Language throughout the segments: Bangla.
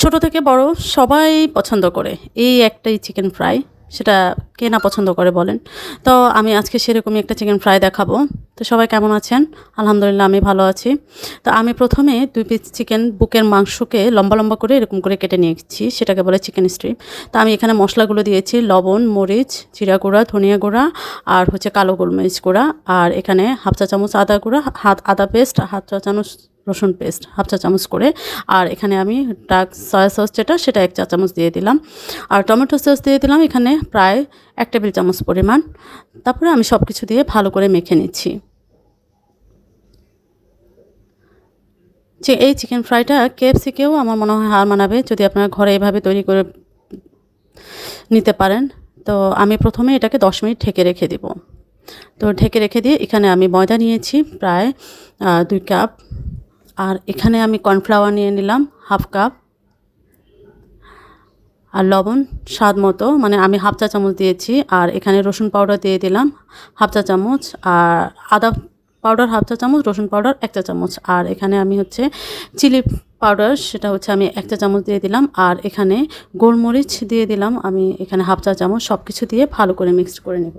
ছোট থেকে বড় সবাই পছন্দ করে। এই একটাই চিকেন ফ্রাই সেটা কে না পছন্দ করে বলেন। তো আমি আজকে সেরকমই একটা চিকেন ফ্রাই দেখাবো। তো সবাই কেমন আছেন? আলহামদুলিল্লাহ, আমি ভালো আছি। তো আমি প্রথমে দুই পিস চিকেন বুকের মাংসকে লম্বা লম্বা করে এরকম করে কেটে নিয়েছি, সেটাকে বলে চিকেন স্ট্রিপ তো আমি এখানে মশলাগুলো দিয়েছি, লবণ, মরিচ, জিরা গুঁড়া, ধনিয়া গুঁড়া, আর হচ্ছে কালো গোলমরিচ গুঁড়া, আর এখানে হাফ চা চামচ আদা গুঁড়া, হাত, আদা পেস্ট হাফ চা চামচ রসুন পেস্ট, হাফ চা চামচ করে। আর এখানে আমি ডার্ক সয়া সস যেটা, সেটা এক চা চামচ দিয়ে দিলাম। আর টমেটো সস দিয়ে দিলাম এখানে প্রায় এক টেবিল চামচ পরিমাণ। তারপরে আমি সব কিছু দিয়ে ভালো করে মেখে নিচ্ছি। যে এই চিকেন ফ্রাইটা কেএফসিকেও আমার মনে হয় হার মানাবে। যদি আপনারা ঘরে এভাবে তৈরি করে নিতে পারেন, তো আমি প্রথমে এটাকে দশ মিনিট ঢেকে রেখে দিব। তো ঢেকে রেখে দিয়ে এখানে আমি ময়দা নিয়েছি, প্রায় দুই কাপ আর এখানে আমি কর্নফ্লাওয়ার নিয়ে নিলাম, হাফ কাপ। আর লবণ, স্বাদ মতো মানে আমি হাফ চা চামচ দিয়েছি। আর এখানে রসুন পাউডার দিয়ে দিলাম, হাফ চা চামচ। আর আদা পাউডার, হাফ চা চামচ, রসুন পাউডার, এক চা চামচ। আর এখানে আমি হচ্ছে চিলি পাউডার, সেটা হচ্ছে আমি এক চা চামচ দিয়ে দিলাম। আর এখানে গোলমরিচ দিয়ে দিলাম, আমি এখানে হাফ চা চামচ সব কিছু দিয়ে ভালো করে মিক্সড করে নেব।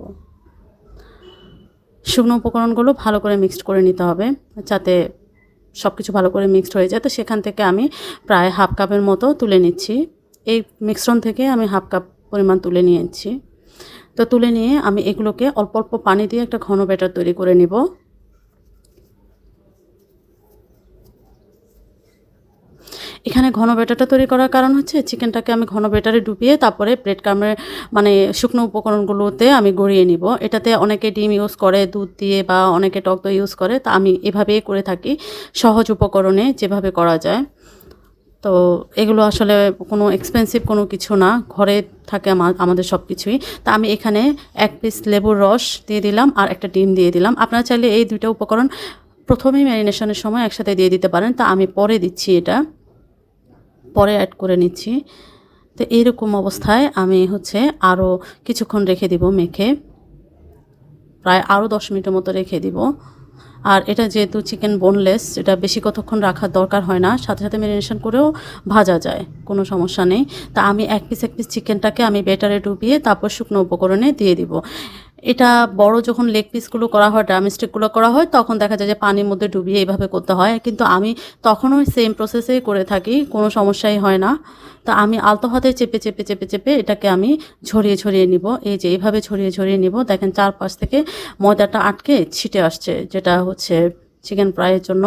শুকনো উপকরণগুলো ভালো করে মিক্সড করে নিতে হবে, যাতে সব কিছু ভালো করে মিক্সড হয়ে যায়, তো সেখান থেকে আমি প্রায় হাফ কাপের মতো তুলে নিচ্ছি। এই মিশ্রণ থেকে আমি হাফ কাপ পরিমাণ তুলে নিয়েছি। তো তুলে নিয়ে আমি এগুলোকে অল্প অল্প পানি দিয়ে একটা ঘন ব্যাটার তৈরি করে নিব। এখানে ঘন ব্যাটারটা তৈরি করার কারণ হচ্ছে চিকেনটাকে আমি ঘন ব্যাটারে ডুবিয়ে তারপরে ব্রেড কামের মানে শুকনো উপকরণগুলোতে আমি গড়িয়ে নিব। এটাতে অনেকে ডিম ইউজ করে, দুধ দিয়ে বা অনেকে টক দই ইউজ করে, তা আমি এভাবেই করে থাকি। সহজ উপকরণে যেভাবে করা যায়। তো এগুলো আসলে কোনো এক্সপেন্সিভ কোনো কিছু না, ঘরে থাকে আমা- আমাদের সব কিছুই। তা আমি এখানে এক পিস লেবুর রস দিয়ে দিলাম আর একটা ডিম দিয়ে দিলাম। আপনারা চাইলে এই দুইটা উপকরণ প্রথমেই ম্যারিনেশনের সময় একসাথে দিয়ে দিতে পারেন। তা আমি পরে দিচ্ছি এটা। পরে অ্যাড করে নিচ্ছি। তো এইরকম অবস্থায় আমি হচ্ছে আরও কিছুক্ষণ রেখে দিব মেখে। প্রায় আরও দশ মিনিটের মতো রেখে দিব। আর এটা যেহেতু চিকেন বোনলেস এটা বেশি কতক্ষণ রাখার দরকার হয় না। সাথে সাথে ম্যারিনেশন করেও ভাজা যায়, কোনো সমস্যা নেই। তা আমি এক পিস এক পিস চিকেনটাকে আমি বেটারে ডুবিয়ে তারপর শুকনো উপকরণে দিয়ে দিব। এটা বড় যখন লেগ পিসগুলো করা হয় ড্রামস্টিকগুলো করা হয়, তখন দেখা যায় যে পানির মধ্যে ডুবিয়ে এইভাবে করতে হয়। কিন্তু আমি তখনও সেম প্রসেসেই করে থাকি, কোনো সমস্যাই হয় না। তা আমি আলতো হাতে চেপে চেপে চেপে চেপে এটাকে আমি ছড়িয়ে ছড়িয়ে নিব। এই যে এইভাবে ছড়িয়ে ছড়িয়ে নিব। দেখেন চারপাশ থেকে ময়দাটা আটকে ছিটে আসছে, যেটা হচ্ছে চিকেন ফ্রাইয়ের জন্য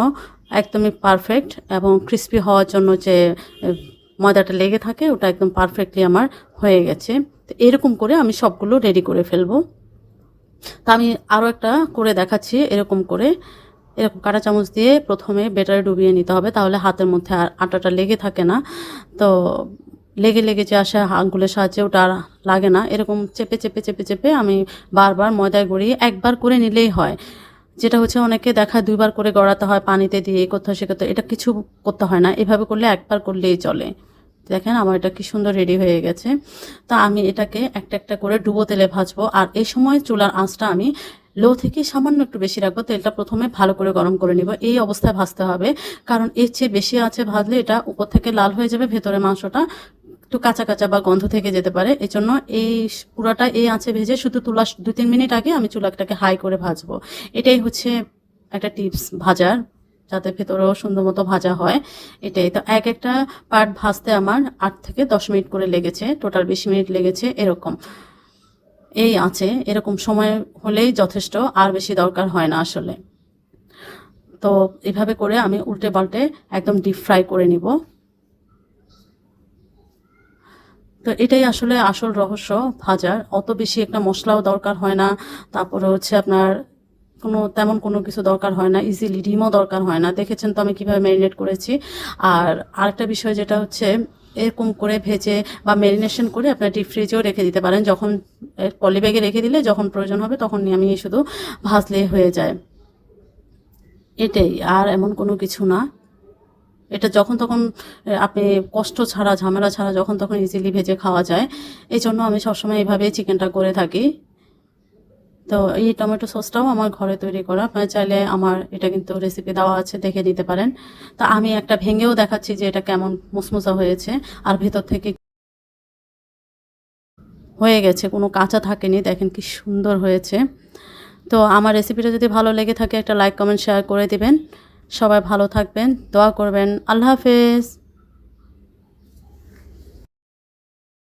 একদমই পারফেক্ট এবং ক্রিস্পি হওয়ার জন্য যে ময়দাটা লেগে থাকে, ওটা একদম পারফেক্টলি আমার হয়ে গেছে। তো এরকম করে আমি সবগুলো রেডি করে ফেলব। তা আমি আরও একটা করে দেখাচ্ছি, এরকম করে। এরকম কাঁটা চামচ দিয়ে প্রথমে বেটারে ডুবিয়ে নিতে হবে, তাহলে হাতের মধ্যে আর আটাটা লেগে থাকে না। তো লেগে লেগে যে আসে আঙ্গুলের সাহায্যে ওটা আর লাগে না। এরকম চেপে চেপে চেপে চেপে আমি বারবার ময়দায় গড়িয়ে একবার করে নিলেই হয়। যেটা হচ্ছে অনেকে দেখা দুইবার করে গড়াতে হয়, পানিতে দিয়ে করতে হয়, সে করতে। এটা কিছু করতে হয় না, এভাবে করলে একবার করলেই চলে। দেখেন আমার এটা কি সুন্দর রেডি হয়ে গেছে। তা আমি এটাকে একটা একটা করে ডুবো তেলে ভাজবো। আর এই সময় চুলার আঁচটা আমি লো থেকে সামান্য একটু বেশি রাখব। তেলটা প্রথমে ভালো করে গরম করে নিব। এই অবস্থায় ভাজতে হবে। কারণ এর চেয়ে বেশি আছে ভাজলে এটা উপর থেকে লাল হয়ে যাবে, ভেতরে মাংসটা একটু কাঁচা কাঁচা বা গন্ধ থেকে যেতে পারে। এই জন্য এই পুরাটা এই আঁচে ভেজে শুধু তুলা দু তিন মিনিট আগে আমি চুলাটাকে হাই করে ভাজবো। এটাই হচ্ছে একটা টিপস ভাজার যাতে ভেতরেও সুন্দর মতো ভাজা হয়। এটাই তো এক একটা পার্ট ভাজতে আমার আট থেকে দশ মিনিট করে লেগেছে, টোটাল বিশ মিনিট লেগেছে এরকম। এই আছে, এরকম সময় হলেই যথেষ্ট, আর বেশি দরকার হয় না আসলে। তো এভাবে করে আমি উল্টে পাল্টে একদম ডিপ ফ্রাই করে নিব। তো এটাই আসলে আসল রহস্য ভাজার। অত বেশি একটা মশলাও দরকার হয় না। তারপরে হচ্ছে আপনার কোনো তেমন কোনো কিছু দরকার হয় না ইজিলি ডিমও দরকার হয় না। দেখেছেন তো আমি কীভাবে ম্যারিনেট করেছি। আর আরেকটা বিষয় যেটা হচ্ছে, এরকম করে ভেজে বা ম্যারিনেশন করে আপনার ডিপ ফ্রিজেও রেখে দিতে পারেন। যখন পলি ব্যাগে রেখে দিলে যখন প্রয়োজন হবে তখন আমি শুধু ভাজলে হয়ে যায়। এটাই, আর এমন কোনো কিছু না। এটা যখন তখন আপনি কষ্ট ছাড়া, ঝামেলা ছাড়া যখন তখন ইজিলি ভেজে খাওয়া যায়। এই জন্য আমি সবসময় এভাবেই চিকেনটা করে থাকি। তো এই টমেটো সসটাও আমার ঘরে তৈরি করা। আপনারা চাইলে আমার এটা কিন্তু রেসিপি দেওয়া আছে, দেখে নিতে পারেন। তো আমি একটা ভেঙেও দেখাচ্ছি যে এটা কেমন মুসমুসা হয়েছে, আর ভেতর থেকে হয়ে গেছে, কোনো কাঁচা থাকেনি। দেখেন কি সুন্দর হয়েছে। তো আমার রেসিপিটা যদি ভালো লেগে থাকে, একটা লাইক কমেন্ট শেয়ার করে দিবেন। সবাই ভালো থাকবেন, দোয়া করবেন। আল্লাহ হাফেজ।